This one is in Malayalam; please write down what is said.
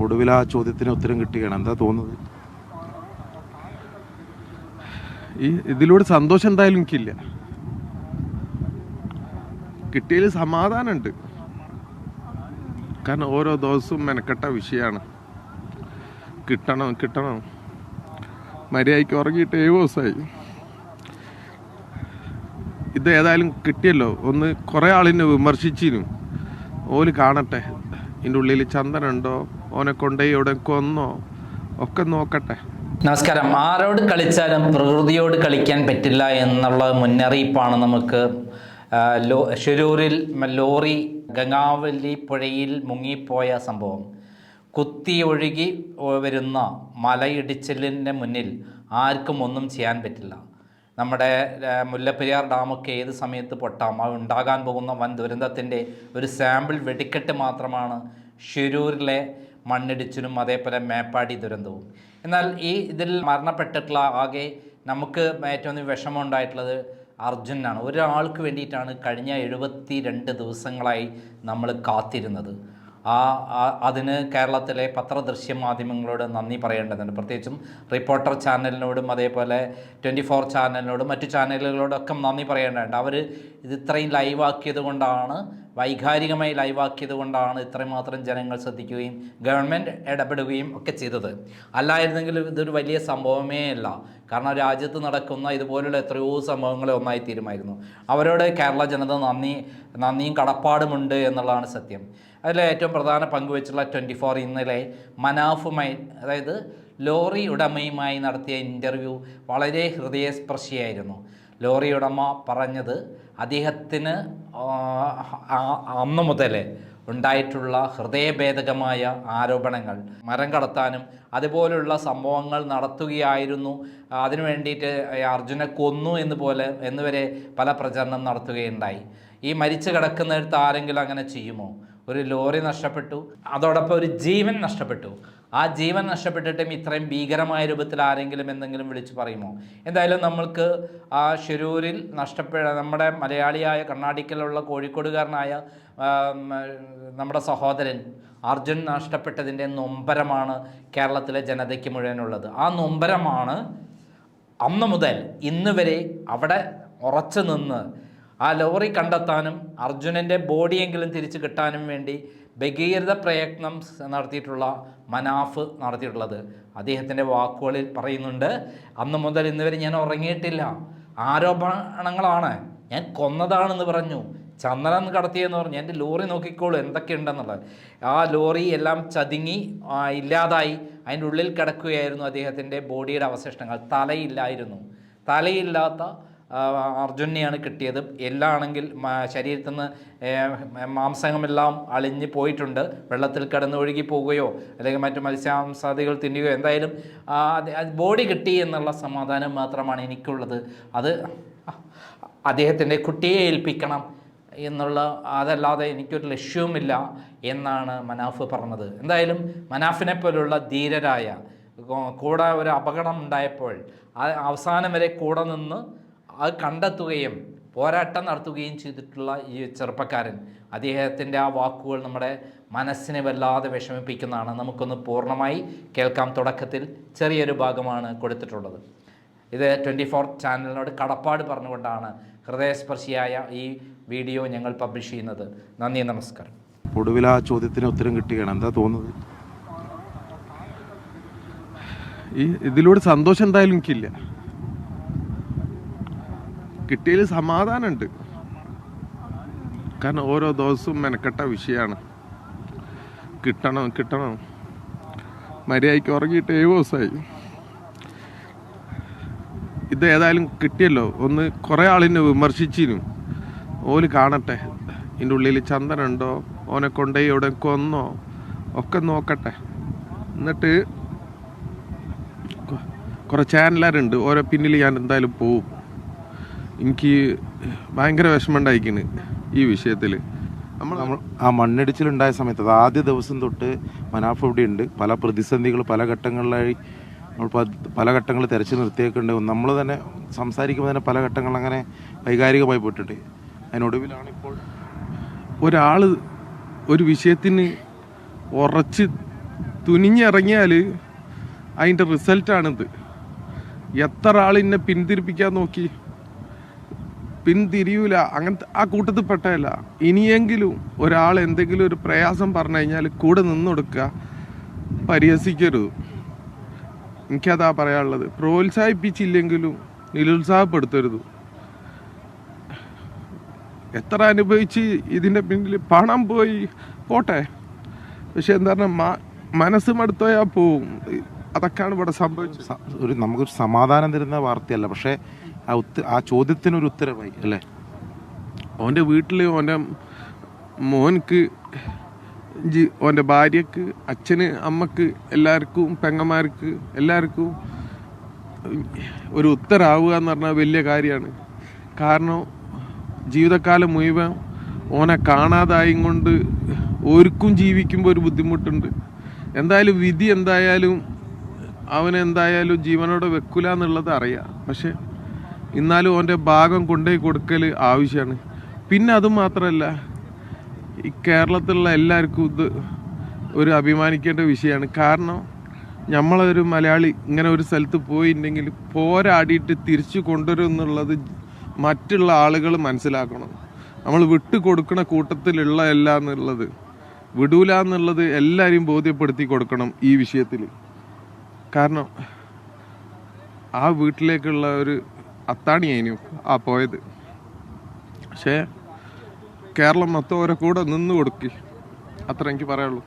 ഒടുവിൽ ആ ചോദ്യത്തിന് ഉത്തരം കിട്ടുകയാണ്. എന്താ തോന്നുന്നത്? ഈ ഇതിലൂടെ സന്തോഷം എന്തായാലും എനിക്കില്ല. കിട്ടിയതിൽ സമാധാനമുണ്ട്. കാരണം ഓരോ ദിവസവും മെനക്കെട്ട വിഷയമാണ്. കിട്ടണം കിട്ടണം. മര്യാദയ്ക്ക് ഉറങ്ങിയിട്ട് ഏഴ് ദിവസമായി. ഇത് ഏതായാലും കിട്ടിയല്ലോ. ഒന്ന് കുറേ ആളിനെ വിമർശിച്ചിരുന്നു. ഓൽ കാണട്ടെ. ഇതിന്റെ ഉള്ളിൽ ചന്ദനുണ്ടോ? ഓനെ കൊണ്ടേ എവിടെ കൊന്നോ? ഒക്കെ നോക്കട്ടെ. നമസ്കാരം. ആരോട് കളിച്ചാലും പ്രകൃതിയോട് കളിക്കാൻ പറ്റില്ല എന്നുള്ള മുന്നറിയിപ്പാണ് നമുക്ക് ലോ ഷിരൂരിൽ ലോറി ഗംഗാവല്ലി പുഴയിൽ മുങ്ങിപ്പോയ സംഭവം. കുത്തി ഒഴുകി വരുന്ന മലയിടിച്ചിലിന്റെ മുന്നിൽ ആർക്കും ഒന്നും ചെയ്യാൻ പറ്റില്ല. നമ്മുടെ മുല്ലപ്പെരിയാർ ഡാമൊക്കെ ഏത് സമയത്ത് പൊട്ടാം? ഉണ്ടാകാൻ പോകുന്ന വൻ ദുരന്തത്തിന്റെ ഒരു സാമ്പിൾ വെടിക്കെട്ട് മാത്രമാണ് ഷിരൂരിലെ മണ്ണിടിച്ചിലും അതേപോലെ മേപ്പാടി ദുരന്തവും. എന്നാൽ ഈ ഇതിൽ മരണപ്പെട്ടിട്ടുള്ള ആകെ നമുക്ക് ഏറ്റവും വിഷമം ഉണ്ടായിട്ടുള്ളത് അർജുനാണ്. ഒരാൾക്ക് വേണ്ടിയിട്ടാണ് കഴിഞ്ഞ എഴുപത്തി രണ്ട് ദിവസങ്ങളായി നമ്മൾ കാത്തിരുന്നത്. ആ അതിന് കേരളത്തിലെ പത്രദൃശ്യ മാധ്യമങ്ങളോട് നന്ദി പറയേണ്ടതുണ്ട്. പ്രത്യേകിച്ചും റിപ്പോർട്ടർ ചാനലിനോടും അതേപോലെ ട്വന്റി ഫോർ ചാനലിനോടും മറ്റു ചാനലുകളോടൊക്കെ നന്ദി പറയേണ്ടതുണ്ട്. അവർ ഇത് ഇത്രയും ലൈവാക്കിയത് കൊണ്ടാണ് വൈകാരികമായി ലൈവാക്കിയത് കൊണ്ടാണ് ഇത്രമാത്രം ജനങ്ങൾ ശ്രദ്ധിക്കുകയും ഗവൺമെന്റ് ഇടപെടുകയും ഒക്കെ ചെയ്തത്. അല്ലായിരുന്നെങ്കിൽ ഇതൊരു വലിയ സംഭവമേ അല്ല. കാരണം രാജ്യത്ത് നടക്കുന്ന ഇതുപോലുള്ള എത്രയോ സംഭവങ്ങളെ ഒന്നായി തീരുമായിരുന്നു. അവരോട് കേരള ജനത നന്ദി നന്ദിയും കടപ്പാടുമുണ്ട് എന്നുള്ളതാണ് സത്യം. അതിൽ ഏറ്റവും പ്രധാന പങ്കുവെച്ചുള്ള ട്വന്റി ഫോർ ഇന്നലെ മനാഫുമായി അതായത് ലോറി ഉടമയുമായി നടത്തിയ ഇന്റർവ്യൂ വളരെ ഹൃദയസ്പർശിയായിരുന്നു. ലോറി ഉടമ പറഞ്ഞത് അദ്ദേഹത്തിന് അന്ന് മുതൽ ഉണ്ടായിട്ടുള്ള ഹൃദയഭേദകമായ ആരോപണങ്ങൾ മരം കടത്താനും അതുപോലുള്ള സംഭവങ്ങൾ നടത്തുകയായിരുന്നു. അതിനു വേണ്ടിയിട്ട് അർജുനെ കൊന്നു എന്ന് പോലെ എന്നുവരെ പല പ്രചരണം നടത്തുകയുണ്ടായി. ഈ മരിച്ചു കിടക്കുന്നിടത്ത് ആരെങ്കിലും അങ്ങനെ ചെയ്യുമോ? ഒരു ലോറി നഷ്ടപ്പെട്ടു. അതോടൊപ്പം ഒരു ജീവൻ നഷ്ടപ്പെട്ടു. ആ ജീവൻ നഷ്ടപ്പെട്ടിട്ടും ഇത്രയും ഭീകരമായ രൂപത്തിൽ ആരെങ്കിലും എന്തെങ്കിലും വിളിച്ചു പറയുമോ? എന്തായാലും നമ്മൾക്ക് ആ ഷിരൂരിൽ നഷ്ടപ്പെട്ട നമ്മുടെ മലയാളിയായ കർണാടകയിലുള്ള കോഴിക്കോടുകാരനായ നമ്മുടെ സഹോദരൻ അർജുൻ നഷ്ടപ്പെട്ടതിന്റെ നൊമ്പരമാണ് കേരളത്തിലെ ജനതയ്ക്ക് മുഴുവനുള്ളത്. ആ നൊമ്പരമാണ് അന്ന് മുതൽ ഇന്ന് വരെ അവിടെ ഉറച്ചു നിന്ന് ആ ലോറി കണ്ടെത്താനും അർജുനന്റെ ബോഡിയെങ്കിലും തിരിച്ചു കിട്ടാനും വേണ്ടി ഭഗീരഥ പ്രയത്നം നടത്തിയിട്ടുള്ള മനാഫ് നടത്തിയിട്ടുള്ളത്. അദ്ദേഹത്തിന്റെ വാക്കുകളിൽ പറയുന്നുണ്ട് അന്ന് മുതൽ ഇന്ന് വരെ ഞാൻ ഉറങ്ങിയിട്ടില്ല. ആരോപണങ്ങളാണ്. ഞാൻ കൊന്നതാണെന്ന് പറഞ്ഞു. ചന്ദ്രൻ കടത്തിയെന്ന് പറഞ്ഞു. എന്റെ ലോറി നോക്കിക്കോളൂ എന്തൊക്കെയുണ്ടെന്നുള്ളത്. ആ ലോറി എല്ലാം ചതുങ്ങി ഇല്ലാതായി. അതിന്റെ ഉള്ളിൽ കിടക്കുകയായിരുന്നു അദ്ദേഹത്തിന്റെ ബോഡിയുടെ അവശിഷ്ടങ്ങൾ. തലയില്ലായിരുന്നു. തലയില്ലാത്ത അർജുനെയാണ് കിട്ടിയത്. എല്ലാണെങ്കിൽ ശരീരത്തിൽ നിന്ന് മാംസങ്ങളെല്ലാം അളിഞ്ഞ് പോയിട്ടുണ്ട്. വെള്ളത്തിൽ കിടന്ന് ഒഴുകി പോവുകയോ അല്ലെങ്കിൽ മറ്റു മത്സ്യാംസാദികൾ തിന്നുകയോ എന്തായാലും ബോഡി കിട്ടി എന്നുള്ള സമാധാനം മാത്രമാണ് എനിക്കുള്ളത്. അത് അദ്ദേഹത്തിന്റെ കുട്ടിയെ ഏൽപ്പിക്കണം എന്നുള്ള അതല്ലാതെ എനിക്കൊരു ലക്ഷ്യവുമില്ല എന്നാണ് മനാഫ് പറഞ്ഞത്. എന്തായാലും മനാഫിനെ പോലുള്ള ധീരരായ കൂടെ ഒരു അപകടം ഉണ്ടായപ്പോൾ അവസാനം വരെ കൂടെ നിന്ന് അത് കണ്ടെത്തുകയും പോരാട്ടം നടത്തുകയും ചെയ്തിട്ടുള്ള ഈ ചെറുപ്പക്കാരൻ അദ്ദേഹത്തിന്റെ ആ വാക്കുകൾ നമ്മുടെ മനസ്സിനെ വല്ലാതെ വിഷമിപ്പിക്കുന്നതാണ്. നമുക്കൊന്ന് പൂർണമായി കേൾക്കാം തുടക്കത്തിൽ ചെറിയൊരു ഭാഗമാണ് കൊടുത്തിട്ടുള്ളത്. ഇത് ട്വന്റി ഫോർ ചാനലിനോട് കടപ്പാട് പറഞ്ഞുകൊണ്ടാണ് ഹൃദയസ്പർശിയായ ഈ വീഡിയോ ഞങ്ങൾ പബ്ലിഷ് ചെയ്യുന്നത്. നന്ദി നമസ്കാരം. ഒടുവിൽ ആ ചോദ്യത്തിന് ഉത്തരം കിട്ടുകയാണ്. എന്താ തോന്നുന്നത്? ഈ ഇതിലൂടെ സന്തോഷം എന്തായാലും എനിക്കില്ല. കിട്ടിയതിൽ സമാധാനമുണ്ട്. കാരണം ഓരോ ദിവസവും മെനക്കെട്ട വിഷയമാണ്. കിട്ടണം കിട്ടണം. മര്യാദയ്ക്ക് ഉറങ്ങിയിട്ട് ഏഴ് ദിവസമായി. ഇത് ഏതായാലും കിട്ടിയല്ലോ. ഒന്ന് കുറേ ആളിനെ വിമർശിച്ചിരുന്നു. ഓൽ കാണട്ടെ. ഇതിന്റെ ഉള്ളിൽ ചന്ദനുണ്ടോ? ഓനെ കൊണ്ടുപോയി എവിടെ കൊന്നോ? ഒക്കെ നോക്കട്ടെ. എന്നിട്ട് കുറേ ചാനലുകാരുണ്ട്. ഓരോ പിന്നിൽ ഞാൻ എന്തായാലും പോവും. എനിക്ക് ഭയങ്കര വിഷമമുണ്ടായിക്കണ് ഈ വിഷയത്തിൽ നമ്മൾ നമ്മൾ ആ മണ്ണിടിച്ചിലുണ്ടായ സമയത്ത് അത് ആദ്യ ദിവസം തൊട്ട് മനാഫ് ഇവിടെ ഉണ്ട്. പല പ്രതിസന്ധികൾ പല ഘട്ടങ്ങളിലായി നമ്മൾ പല ഘട്ടങ്ങൾ തിരച്ചു നിർത്തിയേക്കുണ്ട് നമ്മൾ തന്നെ സംസാരിക്കുമ്പോൾ തന്നെ പല ഘട്ടങ്ങൾ അങ്ങനെ വൈകാരികമായി പോയിട്ടുണ്ട്. അതിനൊടുവിലാണ് ഇപ്പോൾ ഒരാൾ ഒരു വിഷയത്തിന് ഉറച്ച് തുനിഞ്ഞിറങ്ങിയാൽ അതിന്റെ റിസൾട്ടാണിത്. എത്ര ആൾ എന്നെ പിന്തിരിപ്പിക്കാൻ നോക്കി? പിന്തിരിയൂല. അങ്ങനത്തെ ആ കൂട്ടത്തിൽ പെട്ടതല്ല. ഇനിയെങ്കിലും ഒരാൾ എന്തെങ്കിലും ഒരു പ്രയാസം പറഞ്ഞു കഴിഞ്ഞാൽ കൂടെ നിന്ന് കൊടുക്കുക പരിഹസിക്കരുത്. എനിക്കതാ പറയാനുള്ളത്. പ്രോത്സാഹിപ്പിച്ചില്ലെങ്കിലും നിരുത്സാഹപ്പെടുത്തരുത്. എത്ര അനുഭവിച്ച് ഇതിന്റെ പിന്നിൽ പണം പോയി പോട്ടെ. പക്ഷെ എന്താ പറഞ്ഞാൽ മനസ്സ് മടുത്തോയാൽ പോവും. അതൊക്കെയാണ് ഇവിടെ സംഭവിച്ചത്. ഒരു നമുക്കൊരു സമാധാനം തരുന്ന വാർത്തയല്ല. പക്ഷേ ആ ഉത്ത ആ ചോദ്യത്തിനൊരു ഉത്തരമായി അല്ലേ? ഓന്റെ വീട്ടിൽ ഓന്റെ മോൻക്ക് ജി ഓന്റെ ഭാര്യക്ക് അച്ഛന് അമ്മയ്ക്ക് എല്ലാവർക്കും പെങ്ങന്മാർക്ക് എല്ലാവർക്കും ഒരു ഉത്തരാവുക എന്ന് പറഞ്ഞാൽ വലിയ കാര്യമാണ്. കാരണം ജീവിതകാലം മുഴുവൻ ഓനെ കാണാതായും കൊണ്ട് ഓർക്കും ജീവിക്കുമ്പോൾ ഒരു ബുദ്ധിമുട്ടുണ്ട്. എന്തായാലും വിധി എന്തായാലും അവനെന്തായാലും ജീവനോടെ വെക്കൂല എന്നുള്ളത് അറിയാം. പക്ഷെ എന്നാലും ഓന്റെ ഭാഗം കൊണ്ടുപോയി കൊടുക്കൽ ആവശ്യമാണ്. പിന്നെ അതും മാത്രമല്ല ഈ കേരളത്തിലുള്ള എല്ലാവർക്കും ഇത് ഒരു അഭിമാനിക്കേണ്ട വിഷയമാണ്. കാരണം നമ്മളൊരു മലയാളി ഇങ്ങനെ ഒരു സ്ഥലത്ത് പോയിട്ടുണ്ടെങ്കിൽ പോരാടിയിട്ട് തിരിച്ചു കൊണ്ടുവരും എന്നുള്ളത് മറ്റുള്ള ആളുകൾ മനസ്സിലാക്കണം. നമ്മൾ വിട്ടു കൊടുക്കണ കൂട്ടത്തിലുള്ള അല്ല എന്നുള്ളത് വിടൂല എന്നുള്ളത് എല്ലാവരെയും ബോധ്യപ്പെടുത്തി കൊടുക്കണം ഈ വിഷയത്തിൽ. കാരണം ആ വീട്ടിലേക്കുള്ള ഒരു അത്താണിയായിരുന്നു ആ പോയത്. പക്ഷേ കേരളം മൊത്തം ഓരോ കൂടെ നിന്ന് കൊടുക്കി. അത്ര എനിക്ക് പറയുള്ളൂ